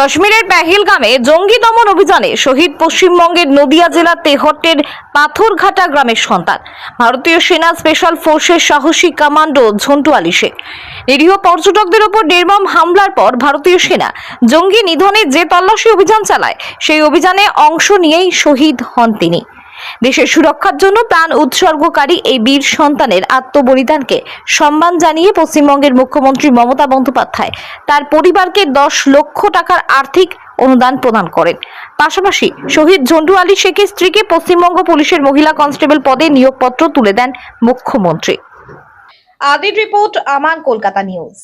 কাশ্মীরের পেহেলগামে জঙ্গি দমন অভিযানে শহীদ পশ্চিমবঙ্গের নদিয়া জেলার তেহট্টের পাথরঘাটা গ্রামের সন্তান। ভারতীয় সেনা স্পেশাল ফোর্সের সাহসী কমান্ডো ঝন্টু আলী শেখ। নিরীহ পর্যটকদের ওপর নির্মম হামলার পর ভারতীয় সেনা জঙ্গি নিধনে যে তল্লাশি অভিযান চালায়, সেই অভিযানে অংশ নিয়েই শহীদ হন তিনি। দেশের সুরক্ষার জন্য প্রাণ উৎসর্গকারী এই বীর সন্তানের আত্মবলিদানকে সম্মান জানিয়ে পশ্চিমবঙ্গের মুখ্যমন্ত্রী মমতা বন্দ্যোপাধ্যায় তার পরিবারকে দশ লক্ষ টাকার আর্থিক অনুদান প্রদান করেন। পাশাপাশি শহীদ ঝন্টু আলী শেখের স্ত্রীকে পশ্চিমবঙ্গ পুলিশের মহিলা কনস্টেবল পদে নিয়োগপত্র তুলে দেন মুখ্যমন্ত্রী। আদির রিপোর্ট, আমান, কলকাতা নিউজ।